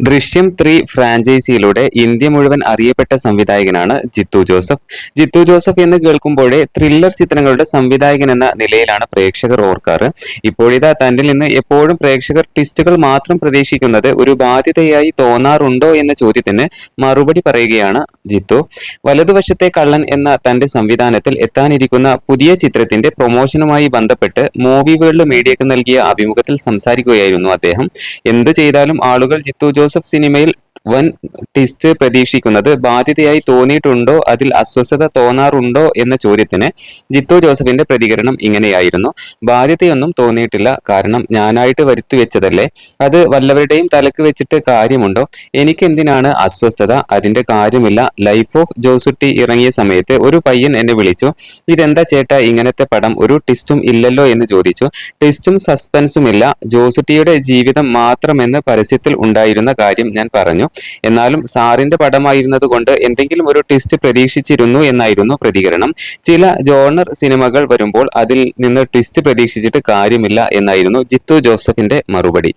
ദൃശ്യം three ഫ്രാഞ്ചൈസിയിലൂടെ India മുഴുവൻ അറിയപ്പെട്ട സംവിധായകനാണ് ജിത്തു ജോസഫ്. ജിത്തു ജോസഫ് എന്ന് കേൾക്കുമ്പോഴേ ത്രില്ലർ ചിത്രങ്ങളുടെ സംവിധായകൻ എന്ന നിലയിലാണ് പ്രേക്ഷകർ ഓർക്കാറ്. ഇപ്പോഴിതാ തന്നിൽ നിന്ന് എപ്പോഴും പ്രേക്ഷകർ ട്വിസ്റ്റുകൾ മാത്രം പ്രതീക്ഷിക്കുന്നത് ഒരു ബാധ്യതയായി തോന്നാറുണ്ടോ എന്ന ചോദ്യത്തിന് മറുപടി പറയുകയാണ് ജിത്തു. വലതുവശത്തെ കള്ളൻ എന്ന തന്റെ സംവിധാനത്തിൽ എത്താനിരിക്കുന്ന പുതിയ ചിത്രത്തിന്റെ പ്രൊമോഷനുമായി ബന്ധപ്പെട്ട് മൂവി വേൾഡ് മീഡിയക്ക് നൽകിയ അഭിമുഖത്തിൽ സംസാരിക്കുകയായിരുന്നു അദ്ദേഹം. എന്തു ചെയ്താലും ആളുകൾ ജിത്തു സിനിമയിൽ വൻ ടെസ്റ്റ് പ്രതീക്ഷിക്കുന്നത് ബാധ്യതയായി തോന്നിയിട്ടുണ്ടോ? അതിൽ അസ്വസ്ഥത തോന്നാറുണ്ടോ? എന്ന ചോദ്യത്തിന് ജിത്തു ജോസഫിന്റെ പ്രതികരണം ഇങ്ങനെയായിരുന്നു. ബാധ്യതയൊന്നും തോന്നിയിട്ടില്ല. കാരണം ഞാനായിട്ട് വരുത്തി വെച്ചതല്ലേ? അത് വല്ലവരുടെയും തലക്ക് വെച്ചിട്ട് കാര്യമുണ്ടോ? എനിക്ക് എന്തിനാണ് അസ്വസ്ഥത? അതിന്റെ കാര്യമില്ല. ലൈഫ് ഓഫ് ജോസുട്ടി ഇറങ്ങിയ സമയത്ത് ഒരു പയ്യൻ എന്നെ വിളിച്ചു. ഇതെന്താ ചേട്ടാ? ഇങ്ങനത്തെ പടം ഒരു ട്വിസ്റ്റും ഇല്ലല്ലോ? എന്ന് ചോദിച്ചു. ട്വിസ്റ്റും സസ്പെൻസും ഇല്ല. ജോസുട്ടിയുടെ ജീവിതം മാത്രമെന്ന് പരസ്യത്തിൽ ഉണ്ടായിരുന്ന കാര്യം ഞാൻ പറഞ്ഞു. എന്നാലും സാറിന്റെ പടമായിരുന്നത് കൊണ്ട് എന്തെങ്കിലും ഒരു ട്വിസ്റ്റ് പ്രതീക്ഷിച്ചിരുന്നു എന്നായിരുന്നു പ്രതികരണം. ചില ജോണർ സിനിമകൾ വരുമ്പോൾ അതിൽ നിന്ന് ട്വിസ്റ്റ് പ്രതീക്ഷിച്ചിട്ട് കാര്യമില്ല എന്നായിരുന്നു ജിത്തു ജോസഫിന്റെ മറുപടി.